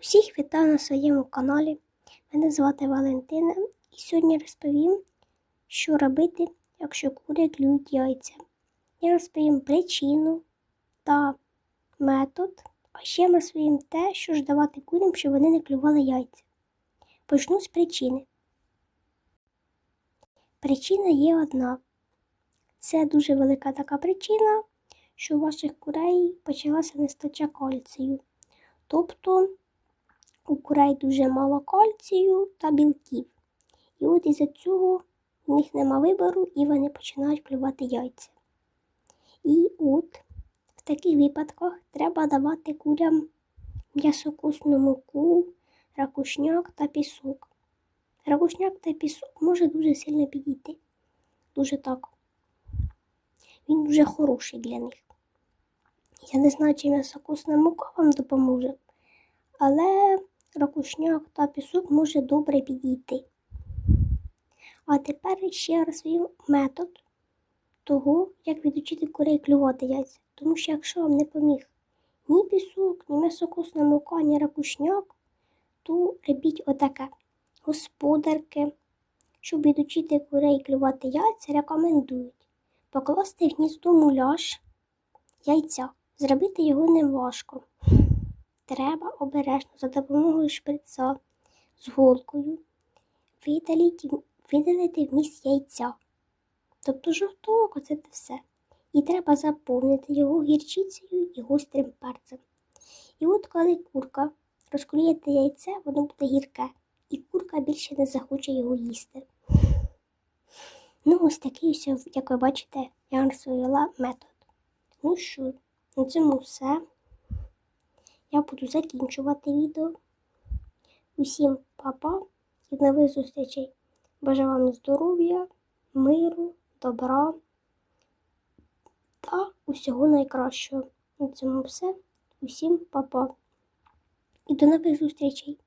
Усіх вітаю на своєму каналі. Мене звати Валентина і сьогодні розповім, що робити, якщо кури клюють яйця. Я розповім причину та метод, а ще ми розповім те, що ж давати курям, щоб вони не клювали яйця. Почну з причини. Причина є одна. Це дуже велика така причина, що у ваших курей почалася нестача кальцію. Тобто у курей дуже мало кальцію та білків. І от із-за цього в них нема вибору і вони починають клювати яйця. І от в таких випадках треба давати курям м'ясокосну муку, ракушняк та пісок. Ракушняк та пісок може дуже сильно підійти. Дуже так. Він дуже хороший для них. Я не знаю, чи м'ясокосна мука вам допоможе, але ракушняк та пісок може добре підійти. А тепер ще розповім метод того, як відучити курей клювати яйця. Тому що якщо вам не поміг ні пісок, ні м'ясокосна мука, ні ракушняк, то робіть отаке. Господарки, щоб відучити курей клювати яйця, рекомендують покласти в гніздо муляж яйця. Зробити його не важко. Треба обережно за допомогою шприца з голкою видалити, видалити вміст яйця. Тобто жовток, оце те все. І треба заповнити його гірчицею і гострим перцем. І от коли курка розколієте яйце, воно буде гірке, і курка більше не захоче його їсти. Ну, ось такий ось, як ви бачите, я розповіла метод. Ну що, на цьому все. Я буду закінчувати відео. Усім па-па і нових зустрічей. Бажаю вам здоров'я, миру, добра та усього найкращого. На цьому все. Усім па-па. І до нових зустрічей!